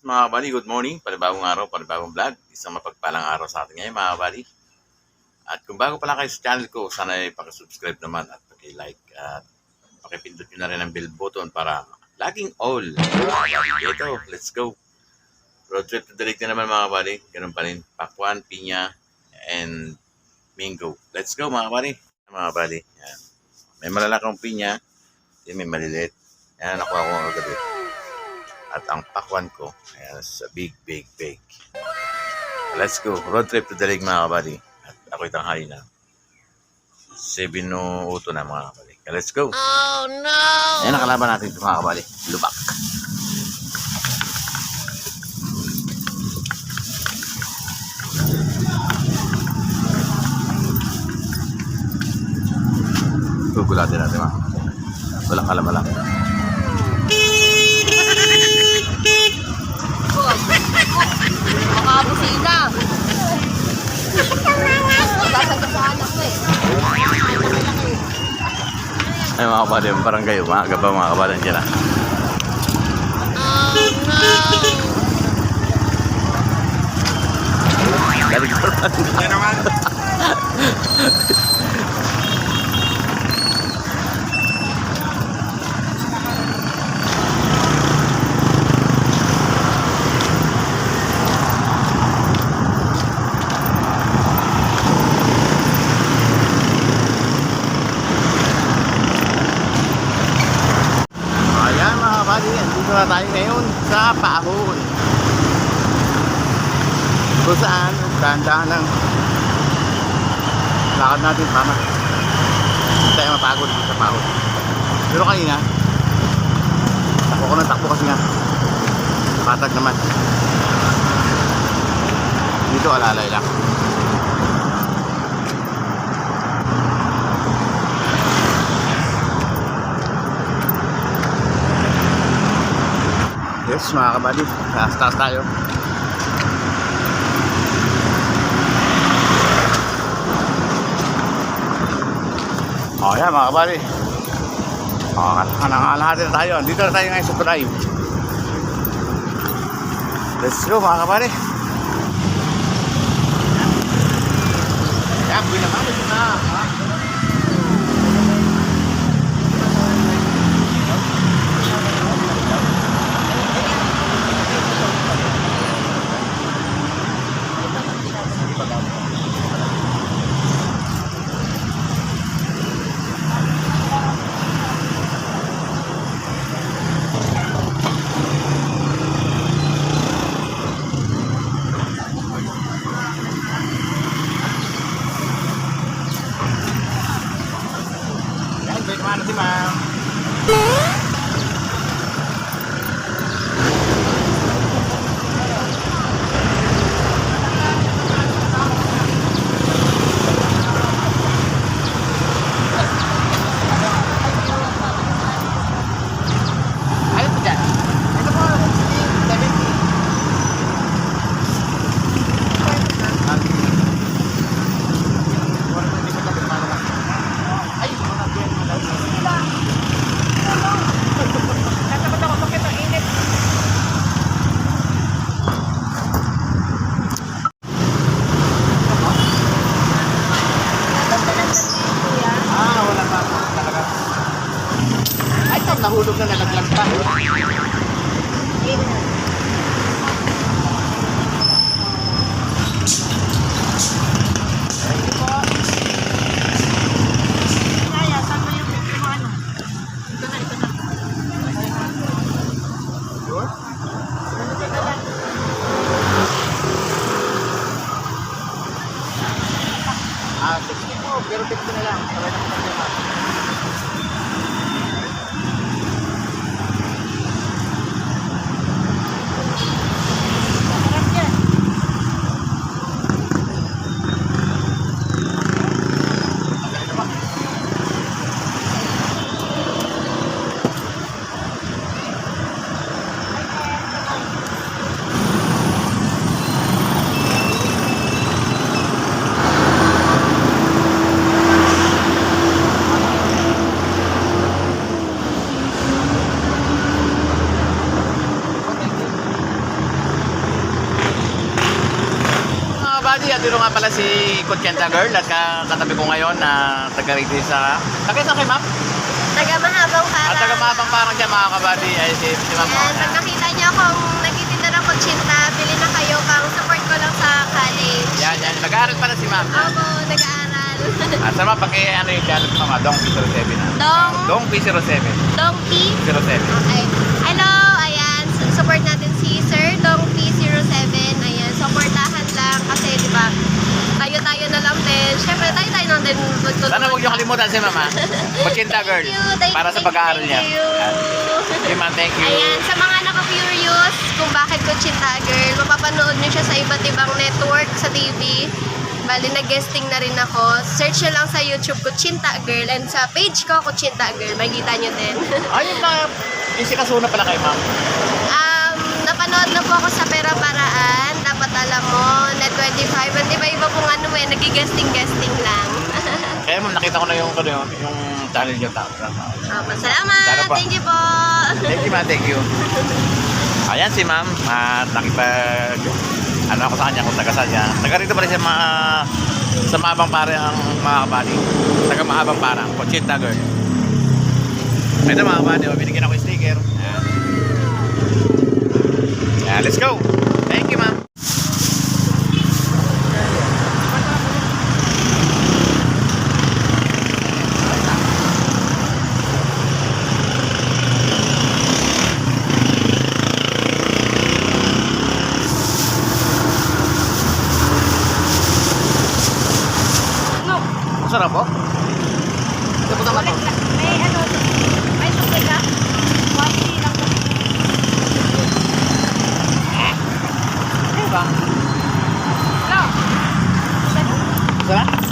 Mga kabali, good morning. Panibagong araw, panibagong vlog. Isang mapagpalang araw sa atin ngayon, mga kabali. At kung bago pa kayo sa channel ko, sana ay pakisubscribe naman at paki-like at pakipindot nyo na rin ang bell button para laging all. Ito, let's go. Road trip to direct na naman mga kabali. Ganun pa rin. Pakwan, pinya, and mango. Let's go mga kabali. Mga kabali. Yan. May malalakang pinya. May maliliit. Yan, nakuha ko kagabi. At ang pakwan ko, ayan, sa big, big, big. Let's go. Road trip to lake, mga kabali. At ako'y tanghali na. 7.02 na, mga kabali. Let's go. Oh no! Ayan ang kalaban natin ito, mga kabali. Lubak. Gugulatin natin, mga kabali. Walang kalamalang. Makabusina! Eh. Ay mga kabali, yung barangay, umaga pa mga kabali dyan ah. Oh no! Galing ko naman. Ayan mga andito na tayo ngayon sa Pahon. Kung saan, dahan-dahan lang. Lakad natin, tama. Hindi tayo mapagod dito sa Pahon. Pero kanina, takbo ko ng takbo kasi nga. Patag naman. Dito alalay lang. Yes, mga kabali. Taas-taas tayo. O yan mga kabali. O, nangangalahati na tayo. Dito na tayo ngayon sa drive. Let's go mga kabali. Yan, pinamali ko na. buddy, at dito nga pala si Conchenta Girl at ka- katabi ko ngayon na taga rito sa... Taga saan kay ma'am? Taga mahabang para. At taga mabang parang dyan mga kabady ay si, si ma'am. Ayan, pag nakita niyo akong nagtitinda ng kutsinta, bili na kayo kang support ko lang sa college. Yan, yan. Nag-aaral pala si ma'am. Opo, nag-aaral. At sa mga paki, ano yung channel ko mga Dong P07 na. Dong, Dong P07. Dong P. 07. Okay. Hello, ayan. su- Support natin si Sir Dong P07. Ayan, supportahan lang kasi, di ba, tayo-tayo na lang din. Siyempre, tayo-tayo lang din. magtutulungan. Sana huwag niyo kalimutan si mama. Conchenta Girl. Thank you, thank Para you, sa pag-aaral thank niya. you. Okay, ma'am. Thank you. Ayan, sa mga naka-curious kung bakit Kuchita Girl, mapapanood nyo siya sa iba't ibang network sa TV. Bali, nag-guesting na rin ako. Search nyo lang sa YouTube Kuchinta Girl and sa page ko Kuchinta Girl. Makikita nyo din. Ayun na. Yung sikasuna pala kay ma'am. um, napanood na po ako sa Pera Paraan. Dapat alam mo, Net 25. Hindi ba iba pong ano eh, nag-guesting-guesting lang. Kaya ma'am, nakita ko na yung, ano, yung, yung channel niyo. Tama. Opo, salamat. Sana pa. Thank you po. Thank you, ma'am. Thank you. Ayan si ma'am. At nakipag... Ano ako sa kanya kung taga saan niya. Taga rito pa rin siya mga... Sa mahabang pare ang mga kabady. Taga mahabang parang. Conchita girl. Ito mga kabady. oh, Binigyan ako yung sticker. Ayan. Ayan, let's go. Thank you, ma'am. Masarap po. Ito po naman po. May ano, may suki ka? Wasi lang. Ano ba? Hello. Sarap?